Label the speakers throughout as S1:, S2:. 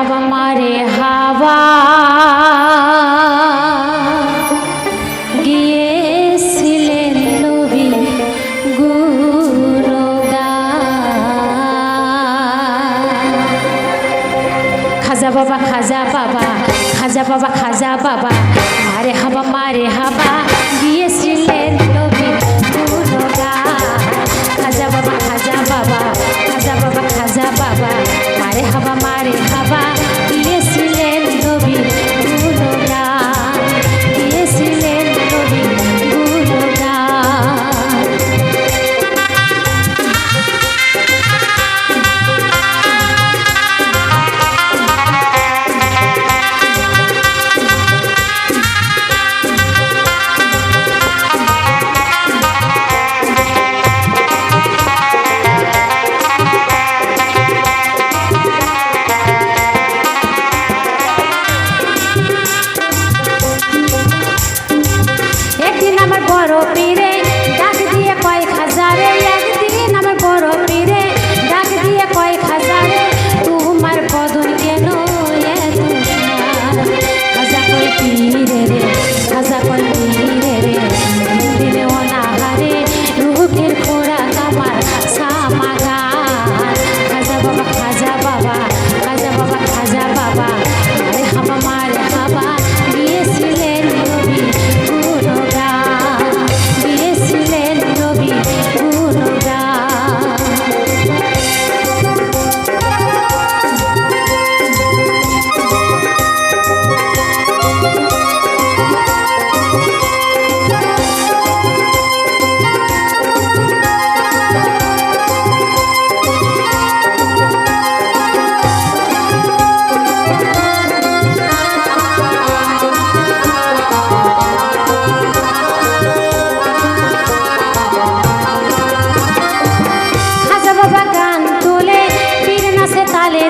S1: হাবা মারে হাবা গিয়েছিলেন নবী গুরুগা। খাজা বাবা খাজা বাবা খাজা বাবা খাজা বাবা, মারে হাবা মারে হাবা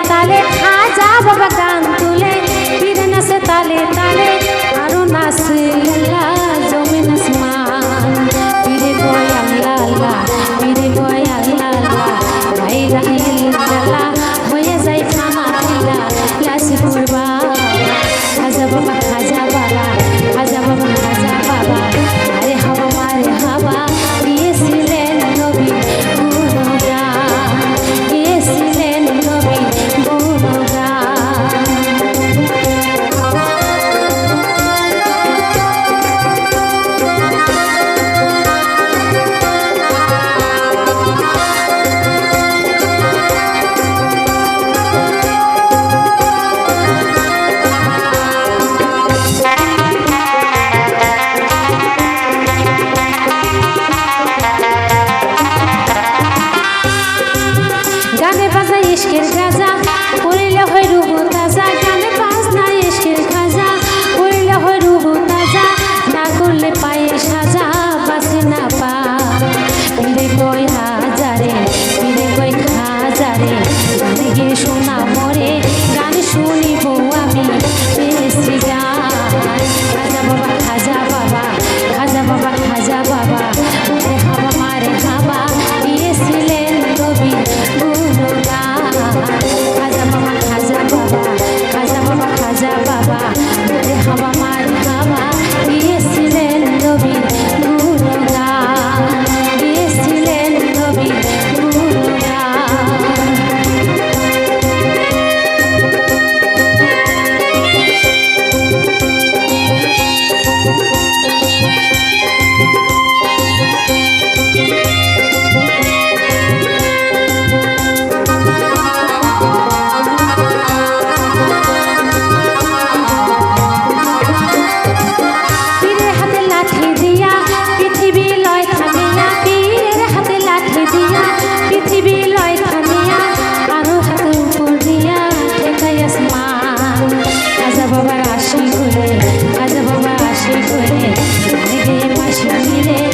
S1: তালে জানে বাজায় ইস্কের গাজা করিলে হয় রুহুর আসি করে আজ বাবা আসি করে মাসি মিলে